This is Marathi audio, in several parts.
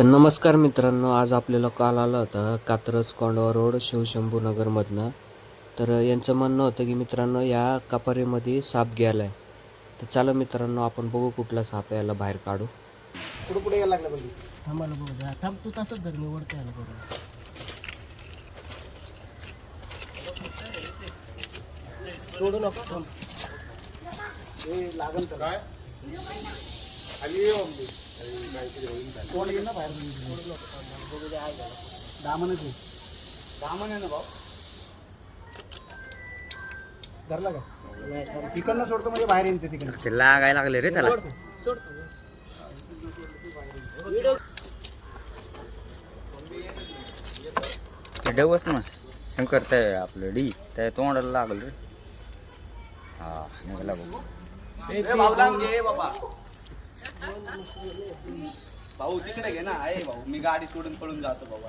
तर नमस्कार मित्रांनो आज आपल्याला कॉल आला होता कात्रज कोंडवा रोड शिवशंभूनगरमधनं. तर यांचं म्हणणं होतं की मित्रांनो या कपारीमध्ये साप गेला आहे तर चला मित्रांनो आपण बघू कुठला साप आहे याला बाहेर काढू. पुढे पुढे यायला लागलं बंदी थांबायला बघू द्या थांब तू तसंच धर मी वरती आलो बघू. सोडू नको थांब. हे लागन तर. काय? कोण येईल ना बाहेर दामनच आहे दामन आहे ना भाऊ धरला का तिकडनं सोडतो म्हणजे बाहेर येते ते तिकडनं ते लागायला लागले रे त्याला. ते डवच ना शंकर ते आपलं डी त्या तोंडाला लागल रे. हा निघाला बघू. बाबा. भाऊ तिकडे घे ना. आहे भाऊ मी गाडी सोडून पळून जातो भाऊ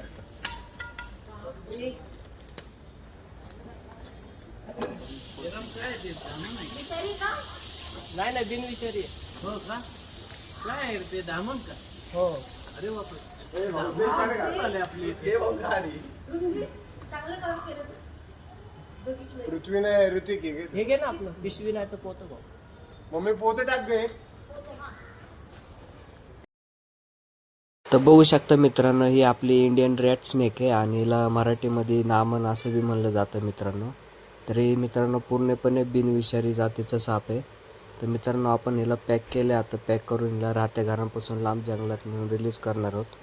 नाही नाही बिनविषारी हो का? काय ते दामन का? हो. अरे बापरे. गाडी. पृथ्वी नाही ऋतिक हे घे ना आपलं. पिशवी नाही तर पोतं भाऊ. मम्मी पोते टाक गे तर बघू शकता मित्रांनो ही आपली इंडियन रॅट स्नेक आहे आणि हिला मराठीमध्ये नामन असं बी म्हणलं जातं मित्रांनो. तर ही मित्रांनो पूर्णपणे बिनविषारी जातीचं साप आहे. तर मित्रांनो आपण हिला पॅक केलं आता पॅक करून हिला राहत्या घरांपासून लांब जंगलात नेऊन रिलीज करणार आहोत.